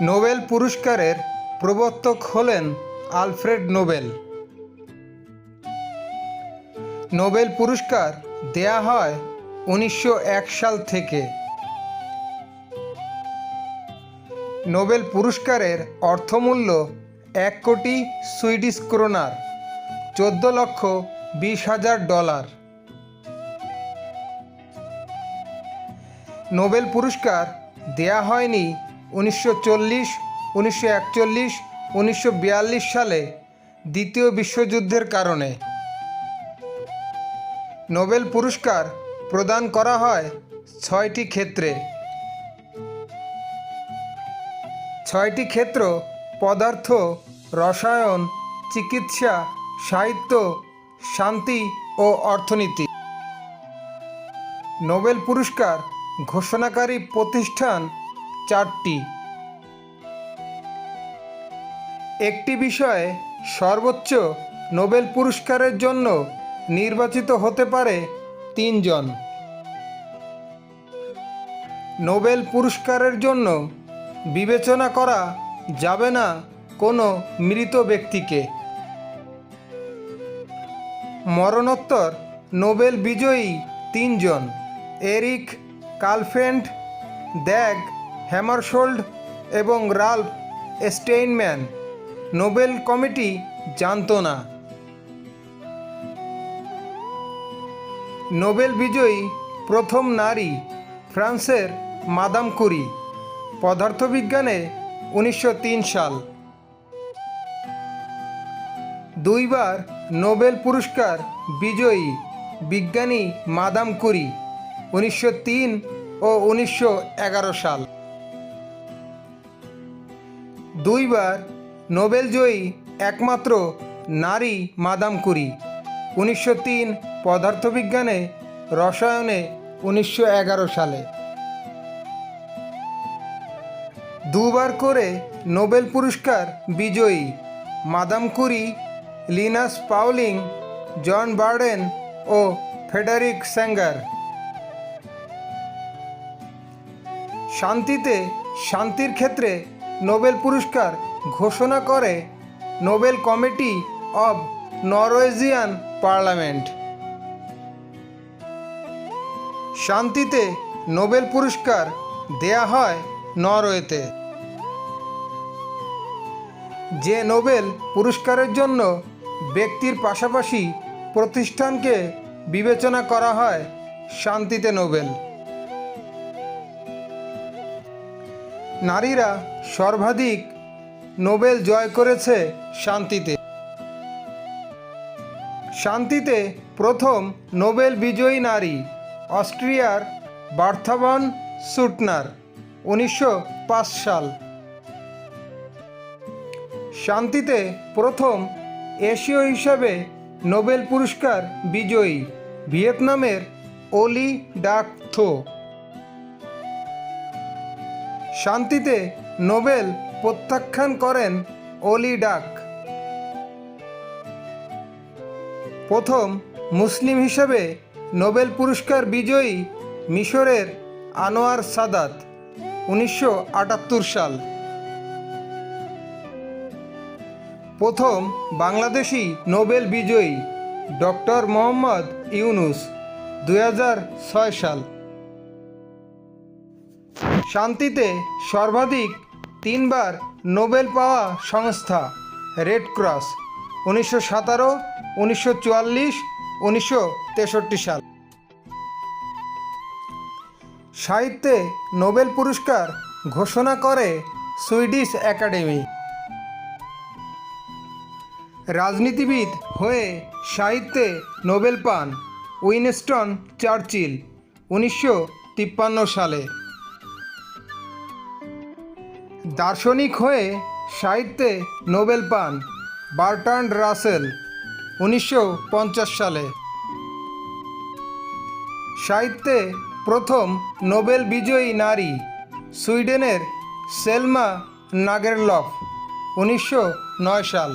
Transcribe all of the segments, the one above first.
Nobel পুরস্কারের প্রবর্তক হলেন আলফ্রেড নোবেল। নোবেল পুরস্কার দেয়া হয় উনিশশো এক সাল থেকে। নোবেল পুরস্কারের অর্থমূল্য এক কোটি সুইডিশ ক্রোনার, চোদ্দ লক্ষ বিশ হাজার ডলার। নোবেল পুরস্কার দেয়া হয়নি উনিশশো চল্লিশ, উনিশশো একচল্লিশ, উনিশশো বিয়াল্লিশ সালে দ্বিতীয় বিশ্বযুদ্ধের কারণে নোবেল পুরস্কার প্রদান করা হয় ছয়টি ক্ষেত্রে। ছয়টি ক্ষেত্র পদার্থ, রসায়ন, চিকিৎসা, সাহিত্য, শান্তি ও অর্থনীতি। নোবেল পুরস্কার ঘোষণাকারী প্রতিষ্ঠান চারটি। একটি বিষয়ে সর্বোচ্চ নোবেল পুরস্কারের জন্য নির্বাচিত হতে পারে তিনজন। নোবেল পুরস্কারের জন্য বিবেচনা করা যাবে না কোনো মৃত ব্যক্তিকে। মরণোত্তর নোবেল বিজয়ী তিনজন, এরিক কালফেন্ট, দ্যাগ হ্যামারশোল্ড এবং রাল্ফ স্টেইনম্যান। নোবেল কমিটি জানত না। নোবেল বিজয়ী প্রথম নারী ফ্রান্সের মাদাম কুরি, পদার্থবিজ্ঞানে উনিশশো তিন সাল। দুইবার নোবেল পুরস্কার বিজয়ী বিজ্ঞানী মাদাম কুরি, উনিশশো তিন ও উনিশশো এগারো সাল। দুইবার নোবেল জয়ী একমাত্র নারী মাদাম কুরি। উনিশশো তিন পদার্থবিজ্ঞানে রসায়নে উনিশশো এগারো সালে। দুবার করে নোবেল পুরস্কার বিজয়ী madam Curie, Linus Pauling John Bardeen ও ফেডারিক স্যাঙ্গার। শান্তিতে শান্তির ক্ষেত্রে নোবেল পুরস্কার ঘোষণা করে Nobel committee of Norwegian parliament. শান্তিতে নোবেল পুরস্কার দেয়া হয় নরওয়েতে। যে নোবেল পুরস্কারের জন্য ব্যক্তির পাশাপাশি প্রতিষ্ঠানকে বিবেচনা করা হয় শান্তিতে নোবেল। নারীরা সর্বাধিক নোবেল জয় করেছে শান্তিতে। শান্তিতে প্রথম নোবেল বিজয়ী নারী অস্ট্রিয়ার বার্থাবন সুটনার, উনিশশো পাঁচ সাল। শান্তিতে প্রথম এশীয় হিসাবে নোবেল পুরস্কার বিজয়ী ভিয়েতনামের ওলি ডাক থো। শান্তিতে নোবেল প্রত্যাখ্যান করেন ওলি ডাক। প্রথম মুসলিম হিসেবে নোবেল পুরস্কার বিজয়ী মিশরের আনোয়ার সাদাত, উনিশশো আটাত্তর সাল। প্রথম বাংলাদেশি নোবেল বিজয়ী ডক্টর মোহাম্মদ ইউনুস দু হাজার ছয় সাল। শান্তিতে সর্বাধিক তিনবার নোবেল পাওয়া সংস্থা রেড ক্রস, উনিশশো সতেরো, উনিশশো চুয়াল্লিশ, উনিশশো তেষট্টি সাল। সাহিত্যে নোবেল পুরস্কার ঘোষণা করে সুইডিশ একাডেমি। রাজনীতিবিদ হয়ে সাহিত্যে নোবেল পান উইনস্টন চার্চিল, উনিশশো তিপ্পান্ন সালে। দার্শনিক হয়ে সাহিত্যে নোবেল পান বার্ট্রান্ড রাসেল, উনিশশো পঞ্চাশ সালে। সাহিত্যে প্রথম নোবেল বিজয়ী নারী সুইডেনের সেলমা নাগেরলফ, উনিশশো নয় সাল।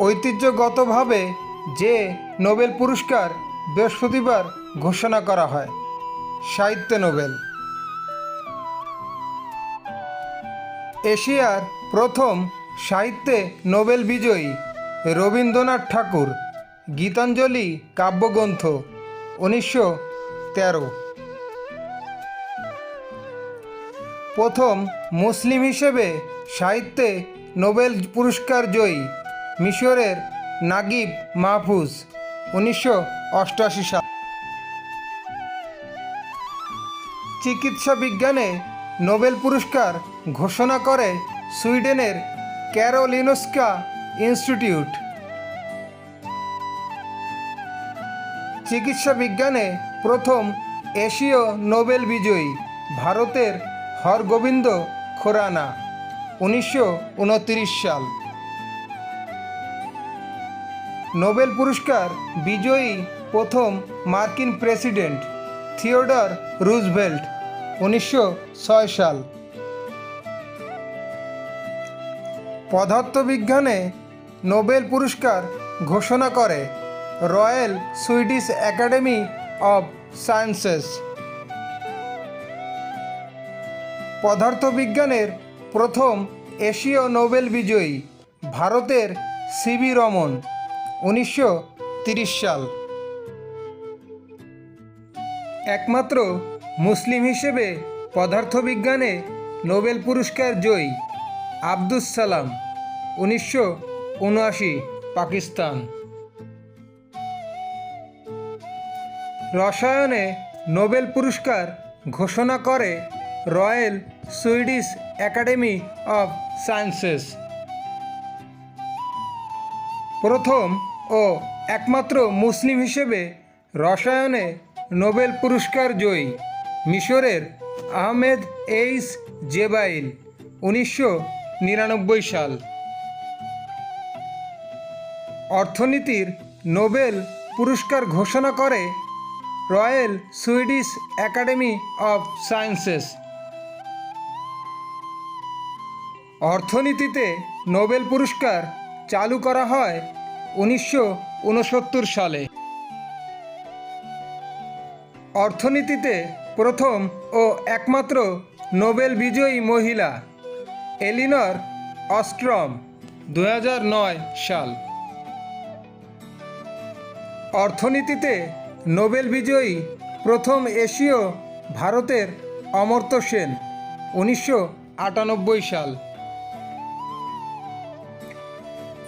ঐতিহ্যগতভাবে যে নোবেল পুরস্কার বৃহস্পতিবার ঘোষণা করা হয়, সাহিত্য নোবেল। এশিয়ার প্রথম সাহিত্যে নোবেল বিজয়ী রবীন্দ্রনাথ ঠাকুর, গীতাঞ্জলি কাব্যগ্রন্থ, উনিশশো তেরো। প্রথম মুসলিম হিসেবে সাহিত্যে নোবেল পুরস্কার জয়ী মিশরের নাগিব মাহফুজ, উনিশশো অষ্টআশি সাল। চিকিৎসা বিজ্ঞানে নোবেল পুরস্কার ঘোষণা করে সুইডেনের ক্যারোলিনস্কা ইনস্টিটিউট। চিকিৎসা বিজ্ঞানে প্রথম এশীয় নোবেল বিজয়ী ভারতের হরগোবিন্দ খোরানা, উনিশশো উনত্রিশ সাল। নোবেল পুরস্কার বিজয়ী প্রথম মার্কিন প্রেসিডেন্ট থিওডর রুজভেল্ট, উনিশশো ছয় সাল। পদার্থবিজ্ঞানে নোবেল পুরস্কার ঘোষণা করে royal Swedish academy of sciences. পদার্থবিজ্ঞানের প্রথম এশীয় নোবেল বিজয়ী ভারতের সিবি রমন, উনিশশো সাল। একমাত্র মুসলিম হিসেবে পদার্থবিজ্ঞানে নোবেল পুরস্কার জয়ী। আব্দুস সালাম, উনিশশো উনআশি, পাকিস্তান। রসায়নে নোবেল পুরস্কার ঘোষণা করে royal Swedish academy of sciences. প্রথম ও একমাত্র মুসলিম হিসেবে রসায়নে নোবেল পুরস্কার জয়ী মিশরের আহমেদ এইস জেবাইল, উনিশশো নিরানব্বই সাল। অর্থনীতির নোবেল পুরস্কার ঘোষণা করে royal Swedish academy of sciences. অর্থনীতিতে নোবেল পুরস্কার চালু করা হয় উনিশশো উনসত্তর সালে। অর্থনীতিতে প্রথম ও একমাত্র নোবেল বিজয়ী মহিলা। এলিনর অস্ট্রম দু হাজার নয় সাল। অর্থনীতিতে নোবেল বিজয়ী প্রথম এশীয় ভারতের অমর্ত্য সেন উনিশশো আটানব্বই সাল।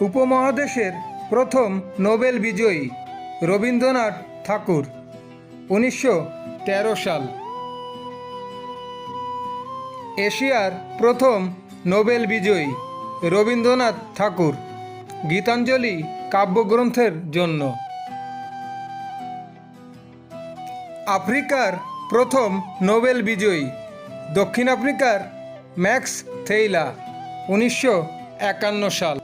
উপমহাদেশের প্রথম নোবেল বিজয়ী রবীন্দ্রনাথ ঠাকুর উনিশশো তেরো সাল। এশিয়ার প্রথম নোবেল বিজয়ী রবীন্দ্রনাথ ঠাকুর, গীতাঞ্জলি কাব্যগ্রন্থের জন্য। আফ্রিকার প্রথম নোবেল বিজয়ী দক্ষিণ আফ্রিকার ম্যাক্স থেইলা, উনিশশো একান্ন সাল।